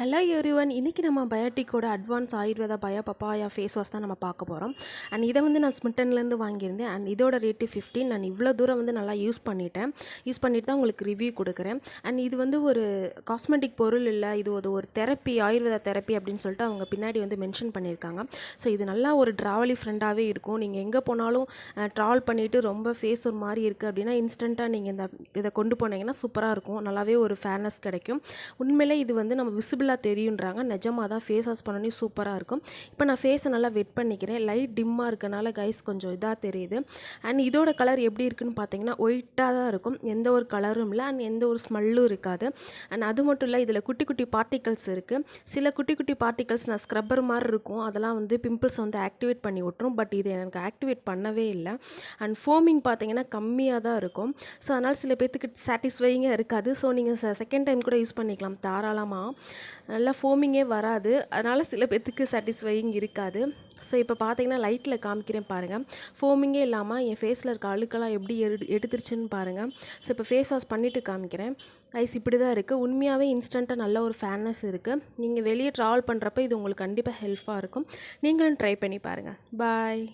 Hello everyone இன்றைக்கி நம்ம பயோட்டிக்கோட advance Ayurveda bio papaya face wash தான் நம்ம பார்க்க போகிறோம் அண்ட் இதை வந்து நான் ஸ்மிட்டன்லேருந்து வாங்கியிருந்தேன். அண்ட் இதோட ரேட்டு ஃபிஃப்டீன் நான் இவ்வளோ தூரம் வந்து நல்லா யூஸ் பண்ணிட்டேன். யூஸ் பண்ணிட்டு தான் உங்களுக்கு ரிவ்யூ கொடுக்குறேன். அண்ட் இது வந்து ஒரு காஸ்மெட்டிக் பொருள் இல்லை. இது ஒரு ஒரு தெரப்பி ஆயுர்வேதா தெரப்பி அப்படின்னு சொல்லிட்டு அவங்க பின்னாடி வந்து மென்ஷன் பண்ணியிருக்காங்க. ஸோ இது நல்லா ஒரு ட்ராவலி ஃப்ரெண்டாகவே இருக்கும். நீங்கள் எங்கே போனாலும் ட்ராவல் பண்ணிவிட்டு ரொம்ப ஃபேஸ் ஒரு மாதிரி இருக்குது அப்படின்னா இன்ஸ்டண்ட்டாக நீங்கள் இந்த இதை கொண்டு போனீங்கன்னா சூப்பராக இருக்கும். நல்லாவே ஒரு ஃபேர்னஸ் கிடைக்கும். உண்மையிலே இது வந்து நம்ம விசிபிள் விசிபிளாக தெரியுன்றாங்க. நிஜமாக தான் ஃபேஸ் வாஷ் பண்ணோன்னே சூப்பராக இருக்கும். இப்போ நான் ஃபேஸை நல்லா வெட் பண்ணிக்கிறேன். லைட் டிம்மாக இருக்கனால கைஸ் கொஞ்சம் இதாக தெரியுது. அண்ட் இதோட கலர் எப்படி இருக்குன்னு பார்த்தீங்கன்னா ஒயிட்டாக தான் இருக்கும். எந்த ஒரு கலரும் இல்லை. அண்ட் எந்த ஒரு ஸ்மெல்லும் இருக்காது. அண்ட் அது மட்டும் இல்லை இதில் குட்டி குட்டி பார்ட்டிகல்ஸ் இருக்குது சில குட்டி குட்டி பார்ட்டிகல்ஸ் நான் ஸ்க்ரப்பர் மாதிரி இருக்கும். அதெல்லாம் வந்து பிம்பிள்ஸ் வந்து ஆக்டிவேட் பண்ணி விட்டுரும் பட் இது எனக்கு ஆக்டிவேட் பண்ணவே இல்லை. அண்ட் ஃபோமிங் பார்த்தீங்கன்னா கம்மியாக தான் இருக்கும். ஸோ அதனால் சில பேர்த்துக்கு சாட்டிஸ்ஃபையிங்காக இருக்காது. ஸோ நீங்கள் செகண்ட் டைம் கூட யூஸ் பண்ணிக்கலாம். தாராளமாக நல்லா ஃபோமிங்கே வராது. அதனால் சில பேர்த்துக்கு சாட்டிஸ்ஃபையிங் இருக்காது. ஸோ இப்போ பார்த்தீங்கன்னா லைட்டில் காமிக்கிறேன் பாருங்கள் ஃபோமிங்கே இல்லாமல் என் ஃபேஸில் இருக்க அழுக்கெல்லாம் எப்படி எடு எடுத்துருச்சுன்னு பாருங்கள் ஸோ இப்போ ஃபேஸ் வாஷ் பண்ணிவிட்டு காமிக்கிறேன். ஐஸ் இப்படி தான் இருக்குது உண்மையாகவே இன்ஸ்டண்ட்டாக நல்ல ஒரு ஃபேர்னஸ் இருக்குது நீங்கள் வெளியே ட்ராவல் பண்ணுறப்ப இது உங்களுக்கு கண்டிப்பாக ஹெல்ப்ஃபாக இருக்கும். நீங்களும் ட்ரை பண்ணி பாருங்கள் பாய்